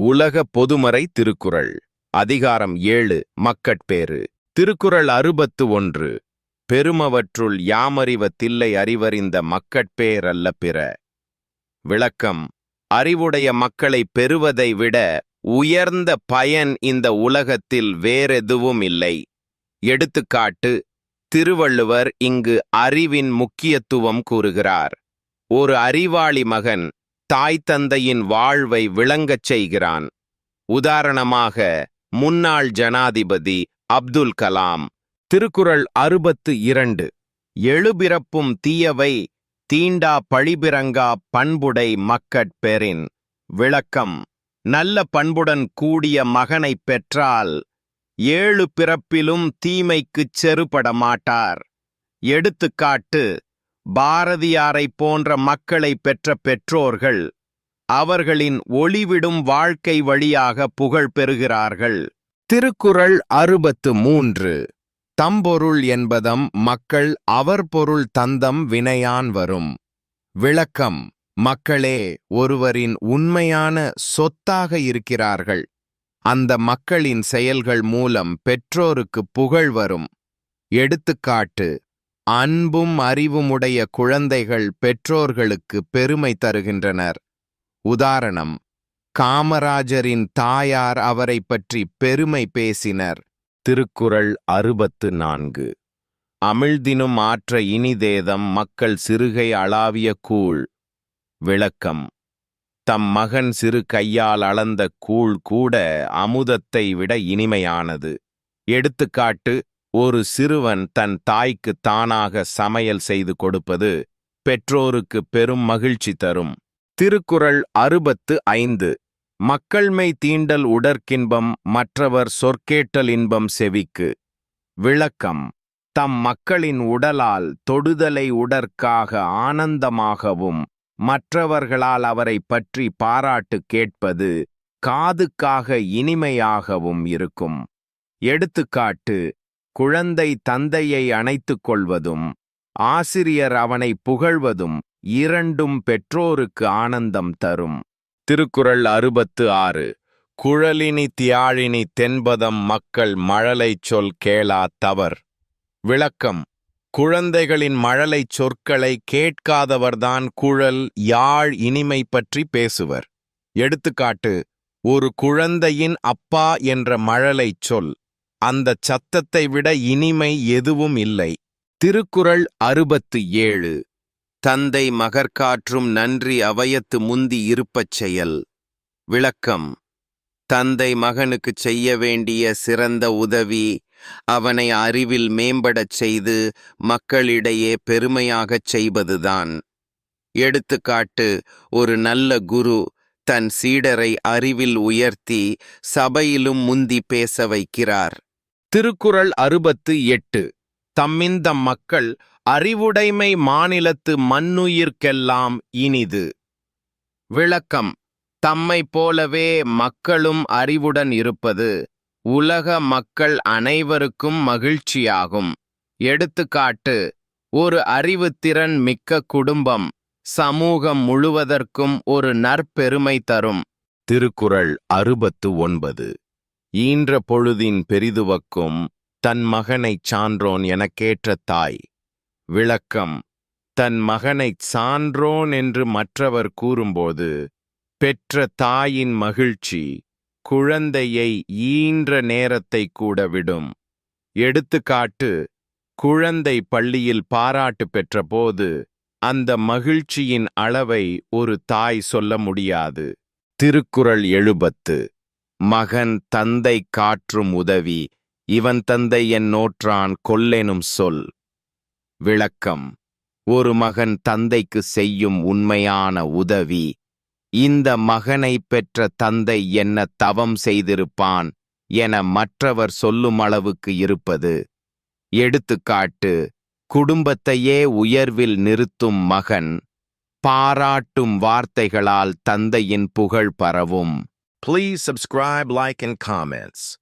உலக பொதுமறை திருக்குறள். அதிகாரம் ஏழு மக்கட்பேறு. திருக்குறள் அறுபத்து ஒன்று. பெருமவற்றுள் யாமறிவ தில்லை அறிவறிந்த மக்கட்பேரல்ல பிற. விளக்கம் அறிவுடைய மக்களை பெறுவதை விட உயர்ந்த பயன் இந்த உலகத்தில் வேறெதுவும் இல்லை. எடுத்துக்காட்டு திருவள்ளுவர் இங்கு அறிவின் முக்கியத்துவம் கூறுகிறார். ஒரு அறிவாளி மகன் தாய் தந்தையின் வாழ்வை விளங்கச் செய்கிறான். உதாரணமாக முன்னாள் ஜனாதிபதி அப்துல் கலாம் திருக்குறள் அறுபத்து இரண்டு. எழுபிறப்பும் தீயவை தீண்டா பழிபிறங்கா பண்புடை மக்கட் பெறின். விளக்கம் நல்ல பண்புடன் கூடிய மகனைப் பெற்றால் ஏழு பிறப்பிலும் தீமைக்குச் செருபட மாட்டார் எடுத்துக்காட்டு பாரதியாரைப் போன்ற மக்களை பெற்ற பெற்றோர்கள் அவர்களின் ஒளிவிடும் வாழ்க்கை வழியாக புகழ் பெறுகிறார்கள். திருக்குறள் அறுபத்து மூன்று. தம்பொருள் என்பதம் மக்கள் அவர் பொருள் தந்தம் வினையான் வரும். விளக்கம். மக்களே ஒருவரின் உண்மையான சொத்தாக இருக்கிறார்கள். அந்த மக்களின் செயல்கள் மூலம் பெற்றோருக்கு புகழ் வரும். எடுத்துக்காட்டு. அன்பும் அறிவுமுடைய குழந்தைகள் பெற்றோர்களுக்கு பெருமை தருகின்றனர். உதாரணம் காமராஜரின் தாயார் அவரை பற்றி பெருமை பேசினர். திருக்குறள் அறுபத்து நான்கு. அமிழ்தினும் ஆற்ற இனிதேதம் மக்கள் சிறுகை அளாவிய கூழ். விளக்கம் தம் மகன் சிறு கையால் அளந்த கூழ் கூட அமுதத்தை விட இனிமையானது. எடுத்துக்காட்டு ஒரு சிறுவன் தன் தாய்க்கு தானாக சமையல் செய்து கொடுப்பது பெற்றோருக்கு பெரும் மகிழ்ச்சி தரும். திருக்குறள் அறுபத்து ஐந்து. மக்கள்மை தீண்டல் உடற்கின்பம் மற்றவர் சொற்கேட்டல் இன்பம் செவிக்கு. விளக்கம். தம் மக்களின் உடலால் தொடுதலை உடற்காக ஆனந்தமாகவும் மற்றவர்களால் அவரை பற்றி பாராட்டு கேட்பது காதுக்காக இனிமையாகவும் இருக்கும். எடுத்துக்காட்டு குழந்தை தந்தையை அணைத்துக் கொள்வதும் ஆசிரியர் அவனை புகழ்வதும் இரண்டும் பெற்றோருக்கு ஆனந்தம் தரும். திருக்குறள் அறுபத்து ஆறு குழலினி தியாழினி தென்பதம் மக்கள் மழலைச் சொல் கேளா தவர். விளக்கம் குழந்தைகளின் மழலைச் சொற்களை கேட்காதவர்தான் குழல் யாழ் இனிமை பற்றி பேசுவர். எடுத்துக்காட்டு ஒரு குழந்தையின் அப்பா என்ற மழலைச் சொல். அந்தச் சத்தத்தை விட இனிமை எதுவும் இல்லை. திருக்குறள் அறுபத்து ஏழு. தந்தை மகற்காற்றும் நன்றி அவயத்து முந்தி இருப்பச் செயல். விளக்கம். தந்தை மகனுக்குச் செய்ய வேண்டிய சிறந்த உதவி அவனை அறிவில் மேம்படச் செய்து மக்களிடையே பெருமையாகச் செய்வதுதான். எடுத்துக்காட்டு ஒரு நல்ல குரு தன் சீடரை அறிவில் உயர்த்தி சபையிலும் முந்தி பேச வைக்கிறார். திருக்குறள் அறுபத்து எட்டு. தம்மிந்த மக்கள் அறிவுடைமை மாநிலத்து மண்ணுயிர்க்கெல்லாம் இனிது. விளக்கம். தம்மைப் போலவே மக்களும் அறிவுடன் இருப்பது உலக மக்கள் அனைவருக்கும் மகிழ்ச்சியாகும். எடுத்துக்காட்டு. ஒரு அறிவுத்திறன் மிக்க குடும்பம் சமூகம் முழுவதற்கும் ஒரு நற்பெருமை தரும். திருக்குறள் அறுபத்து ஒன்பது. ஈன்ற பொழுதின் பெரிதுவக்கும் தன் மகனைச் சான்றோன் எனக்கேற்ற தாய். விளக்கம் தன் மகனைச் சான்றோன் என்று மற்றவர் கூறும்போது பெற்ற தாயின் மகிழ்ச்சி குழந்தையை ஈன்ற நேரத்தை கூட விடும். எடுத்துக்காட்டு குழந்தை பள்ளியில் பாராட்டு பெற்றபோது அந்த மகிழ்ச்சியின் அளவை ஒரு தாய் சொல்ல முடியாது. திருக்குறள் எழுபத்து மகன் தந்தை காற்றும் உதவி இவன் தந்தை என் நோற்றான் கொல்லெனும் சொல். விளக்கம் ஒரு மகன் தந்தைக்கு செய்யும் உண்மையான உதவி இந்த மகனை பெற்ற தந்தை என்ன தவம் செய்திருப்பான் என மற்றவர் சொல்லும் அளவுக்கு இருப்பது. எடுத்துக்காட்டு குடும்பத்தையே உயர்வில் நிறுத்தும் மகன் பாராட்டும் வார்த்தைகளால் தந்தையின் புகழ் பரவும். Please subscribe, like, and comments.